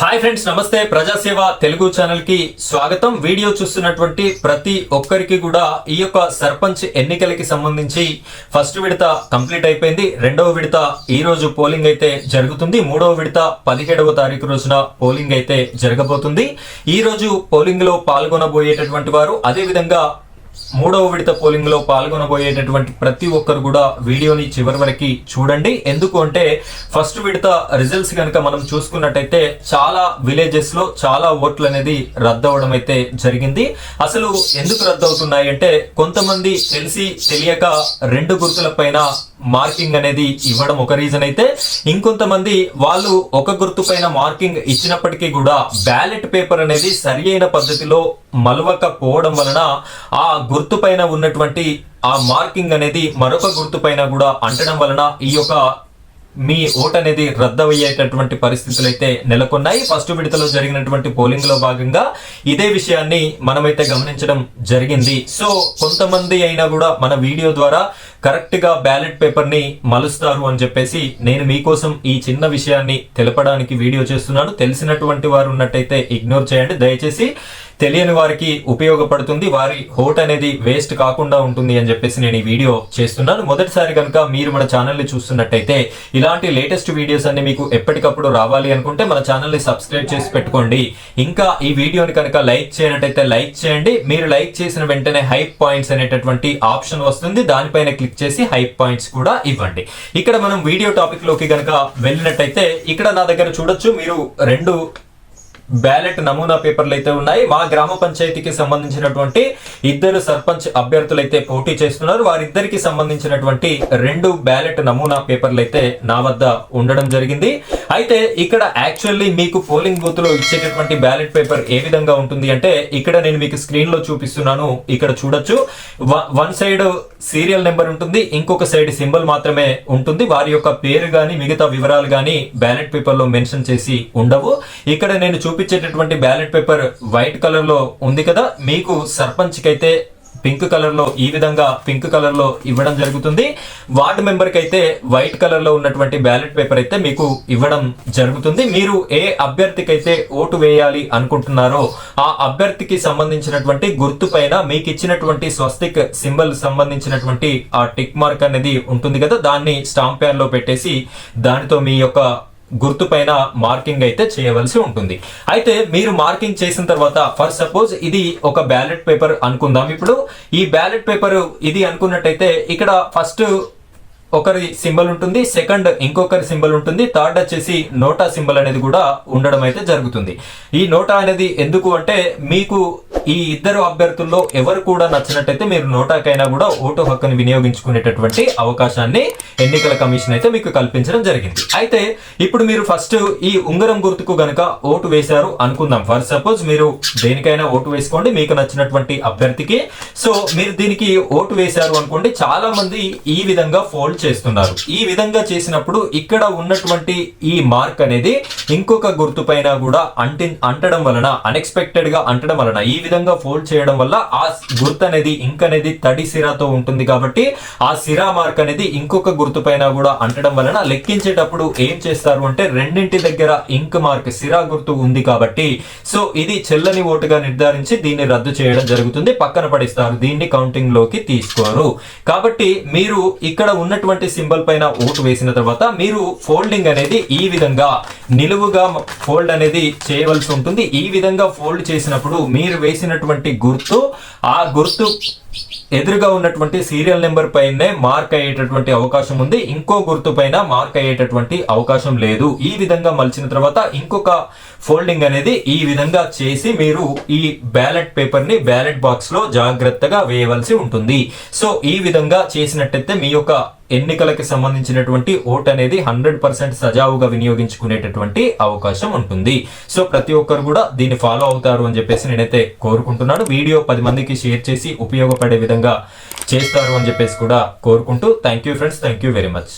Hi friends నమస్తే. ప్రజాసేవ తెలుగు ఛానల్కి స్వాగతం. వీడియో చూస్తున్నటువంటి ప్రతి ఒక్కరికి కూడా ఈ యొక్క సర్పంచ్ ఎన్నికలకి సంబంధించి ఫస్ట్ విడత కంప్లీట్ అయిపోయింది. రెండవ విడత ఈ రోజు పోలింగ్ అయితే జరుగుతుంది. మూడవ విడత పదిహేడవ తారీఖు రోజున పోలింగ్ అయితే జరగబోతుంది. ఈ రోజు పోలింగ్లో పాల్గొనబోయేటటువంటి వారు అదే విధంగా మూడవ విడత పోలింగ్లో పాల్గొనబోయేటటువంటి ప్రతి ఒక్కరు కూడా వీడియోని చివరి వరకు చూడండి. ఎందుకు అంటే ఫస్ట్ విడత రిజల్ట్స్ కనుక మనం చూసుకున్నట్టయితే చాలా విలేజెస్లో చాలా ఓట్లు అనేది రద్దవడం అయితే జరిగింది. అసలు ఎందుకు రద్దవుతున్నాయి అంటే కొంతమంది తెలిసి తెలియక రెండు గుర్తుల పైన మార్కింగ్ అనేది ఇవ్వడం ఒక రీజన్ అయితే ఇంకొంతమంది వాళ్ళు ఒక గుర్తు పైన మార్కింగ్ ఇచ్చినప్పటికీ కూడా బ్యాలెట్ పేపర్ అనేది సరి అయిన పద్ధతిలో మలవకపోవడం వలన ఆ గుర్తు పైన ఉన్నటువంటి ఆ మార్కింగ్ అనేది మరొక గుర్తు పైన కూడా అంటడం వలన ఈ యొక్క మీ ఓట్ అనేది రద్దయ్యేటటువంటి పరిస్థితులు అయితే నెలకొన్నాయి. ఫస్ట్ విడతలో జరిగినటువంటి పోలింగ్లో భాగంగా ఇదే విషయాన్ని మనమైతే గమనించడం జరిగింది. సో కొంతమంది అయినా కూడా మన వీడియో ద్వారా కరెక్ట్గా బ్యాలెట్ పేపర్ని మలుస్తారు అని చెప్పేసి నేను మీకోసం ఈ చిన్న విషయాన్ని తెలపడానికి వీడియో చేస్తున్నాను. తెలిసినటువంటి వారు ఉన్నట్టయితే ఇగ్నోర్ చేయండి. దయచేసి తెలియని వారికి ఉపయోగపడుతుంది వారి హోట్ అనేది వేస్ట్ కాకుండా ఉంటుంది అని చెప్పేసి నేను ఈ వీడియో చేస్తున్నాను. మొదటిసారి కనుక మీరు మన ఛానల్ని చూస్తున్నట్టయితే ఇలాంటి లేటెస్ట్ వీడియోస్ అన్ని మీకు ఎప్పటికప్పుడు రావాలి అనుకుంటే మన ఛానల్ని సబ్స్క్రైబ్ చేసి పెట్టుకోండి. ఇంకా ఈ వీడియోని కనుక లైక్ చేయనట్టయితే లైక్ చేయండి. మీరు లైక్ చేసిన వెంటనే హైప్ పాయింట్స్ అనేటటువంటి ఆప్షన్ వస్తుంది. దానిపైన క్లిక్ చేసి హైప్ పాయింట్స్ కూడా ఇవ్వండి. ఇక్కడ మనం వీడియో టాపిక్లోకి కనుక వెళ్ళినట్టయితే ఇక్కడ నా దగ్గర చూడొచ్చు మీరు రెండు బ్యాలెట్ నమూనా పేపర్లు అయితే ఉన్నాయి. మా గ్రామ పంచాయతీకి సంబంధించినటువంటి ఇద్దరు సర్పంచ్ అభ్యర్థులు అయితే పోటీ చేస్తున్నారు. వారిద్దరికి సంబంధించినటువంటి రెండు బ్యాలెట్ నమూనా పేపర్లు అయితే నా వద్ద ఉండడం జరిగింది. అయితే ఇక్కడ యాక్చువల్లీ మీకు పోలింగ్ బూత్లో ఇచ్చేటటువంటి బ్యాలెట్ పేపర్ ఏ విధంగా ఉంటుంది అంటే ఇక్కడ నేను మీకు స్క్రీన్లో చూపిస్తున్నాను. ఇక్కడ చూడొచ్చు. వన్ సైడ్ సీరియల్ నెంబర్ ఉంటుంది. ఇంకొక సైడ్ సింబల్ మాత్రమే ఉంటుంది. వారి యొక్క పేరు గాని మిగతా వివరాలు గాని బ్యాలెట్ పేపర్లో మెన్షన్ చేసి ఉండవు. ఇక్కడ నేను చూపించేటటువంటి బ్యాలెట్ పేపర్ వైట్ కలర్లో ఉంది కదా మీకు సర్పంచ్ అయితే పింక్ కలర్లో ఈ విధంగా పింక్ కలర్లో ఇవ్వడం జరుగుతుంది. వార్డు మెంబర్కి అయితే వైట్ కలర్లో ఉన్నటువంటి బ్యాలెట్ పేపర్ అయితే మీకు ఇవ్వడం జరుగుతుంది. మీరు ఏ అభ్యర్థికి అయితే ఓటు వేయాలి అనుకుంటున్నారో ఆ అభ్యర్థికి సంబంధించినటువంటి గుర్తు పైన మీకు ఇచ్చినటువంటి స్వస్తిక్ సింబల్ సంబంధించినటువంటి ఆ టిక్ మార్క్ అనేది ఉంటుంది కదా దాన్ని స్టాంప్ ప్యాడ్లో పెట్టేసి దానితో మీ యొక్క గుర్తు పైన మార్కింగ్ అయితే చేయవలసి ఉంటుంది. అయితే మీరు మార్కింగ్ చేసిన తర్వాత ఫర్ సపోజ్ ఇది ఒక బ్యాలెట్ పేపర్ అనుకుందాం ఇప్పుడు. ఈ బ్యాలెట్ పేపర్ ఇది అనుకున్నట్టయితే ఇక్కడ ఫస్ట్ ఒకరి సింబల్ ఉంటుంది సెకండ్ ఇంకొకరి సింబల్ ఉంటుంది థర్డ్ వచ్చేసి నోటా సింబల్ అనేది కూడా ఉండడం అయితే జరుగుతుంది. ఈ నోటా అనేది ఎందుకు అంటే మీకు ఈ ఇద్దరు అభ్యర్థుల్లో ఎవరు కూడా నచ్చినట్టయితే మీరు నోటాకైనా కూడా ఓటు హక్కుని వినియోగించుకునేటటువంటి అవకాశాన్ని ఎన్నికల కమిషన్ అయితే మీకు కల్పించడం జరిగింది. అయితే ఇప్పుడు మీరు ఫస్ట్ ఈ ఉంగరం గుర్తుకు గనక ఓటు వేశారు అనుకుందాం. ఫర్ సపోజ్ మీరు దేనికైనా ఓటు వేసుకోండి మీకు నచ్చినటువంటి అభ్యర్థికి. సో మీరు దీనికి ఓటు వేశారు అనుకోండి చాలా మంది ఈ విధంగా ఫోల్డ్ చేస్తున్నారు. ఈ విధంగా చేసినప్పుడు ఇక్కడ ఉన్నటువంటి ఈ మార్క్ అనేది ఇంకొక గుర్తు పైన కూడా అంటి అంటడం వలన అన్ఎక్స్పెక్టెడ్గా అంటడం వలన ఈ విధంగా ఫోల్డ్ చేయడం వల్ల ఆ గుర్తు అనేది ఇంక్ అనేది తడి సిరాతో ఉంటుంది కాబట్టి ఆ సిరా మార్క్ అనేది ఇంకొక గుర్తు పైన కూడా అంటడం వలన లెక్కించేటప్పుడు ఏం చేస్తారు అంటే రెండింటి దగ్గర ఇంక్ మార్క్ సిరా గుర్తు ఉంది కాబట్టి సో ఇది చెల్లని ఓటుగా నిర్ధారించి దీన్ని రద్దు చేయడం జరుగుతుంది. పక్కన పడిస్తారు. దీన్ని కౌంటింగ్లోకి తీసుకోరు. కాబట్టి మీరు ఇక్కడ ఉన్నటువంటి ఉన్నటువంటి సింబల్ పైన ఓటు వేసిన తర్వాత మీరు ఫోల్డింగ్ అనేది ఈ విధంగా నిలువుగా ఫోల్డ్ అనేది చేయవలసి ఉంటుంది. ఈ విధంగా ఫోల్డ్ చేసినప్పుడు మీరు వేసినటువంటి గుర్తు ఆ గుర్తు ఎదురుగా ఉన్నటువంటి సీరియల్ నెంబర్ పైనే మార్క్ అయ్యేటటువంటి అవకాశం ఉంది. ఇంకో గుర్తు పైన మార్క్ అయ్యేటటువంటి అవకాశం లేదు. ఈ విధంగా మలిచిన తర్వాత ఇంకొక ఫోల్డింగ్ అనేది ఈ విధంగా చేసి మీరు ఈ బ్యాలెట్ పేపర్ని బ్యాలెట్ బాక్స్లో జాగ్రత్తగా వేయవలసి ఉంటుంది. సో ఈ విధంగా చేసినట్టయితే మీ యొక్క ఎన్నికలకి సంబంధించినటువంటి ఓట్ అనేది హండ్రెడ్ పర్సెంట్ సజావుగా వినియోగించుకునేటటువంటి అవకాశం ఉంటుంది. సో ప్రతి ఒక్కరు కూడా దీన్ని ఫాలో అవుతారు అని చెప్పేసి నేనైతే కోరుకుంటున్నాను. వీడియో పది మందికి షేర్ చేసి ఉపయోగపడే విధంగా చేస్తారు అని చెప్పేసి కూడా కోరుకుంటూ thank you friends. Thank you very much.